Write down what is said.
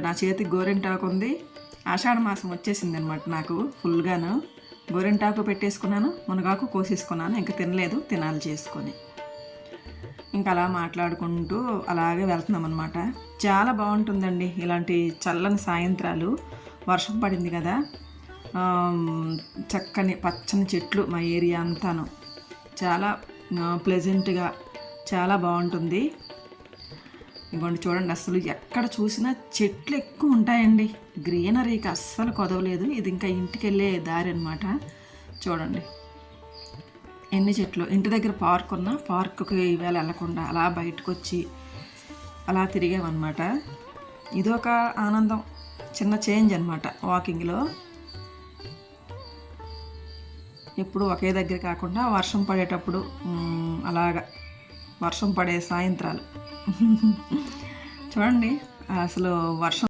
నా చేతికి గోరింటాకు ఉంది. ఆషాఢ మాసం వచ్చేసింది అనమాట నాకు ఫుల్గాను. గోరింటాకు పెట్టేసుకున్నాను మునగాకు కోసేసుకున్నాను ఇంకా తినలేదు తినాలి చేసుకొని. ఇంకా అలా మాట్లాడుకుంటూ అలాగే వెళ్తున్నాం అనమాట చాలా బాగుంటుందండి ఇలాంటి చల్లని సాయంత్రాలు. వర్షం పడింది కదా. చక్కని పచ్చని చెట్లు మా ఏరియా అంతాను. చాలా ప్లెజెంట్గా చాలా బాగుంటుంది. ఇవ్వండి చూడండి అసలు ఎక్కడ చూసినా చెట్లు ఎక్కువ ఉంటాయండి. గ్రీనరీకి అస్సలు కొదవలేదు. ఇది ఇంకా ఇంటికి వెళ్ళే దారి అనమాట చూడండి. ఎన్ని చెట్లు? ఇంటి దగ్గర పార్క్ ఉన్నా పార్కుకి ఈవేళ వెళ్ళకుండా అలా బయటకు వచ్చి అలా తిరిగామన్నమాట. ఇది ఒక ఆనందం. చిన్న చేంజ్ అనమాట వాకింగ్లో. ఎప్పుడు ఒకే దగ్గర కాకుండా వర్షం పడేటప్పుడు అలాగా. వర్షం పడే సాయంత్రాలు. చూడండి అసలు వర్షం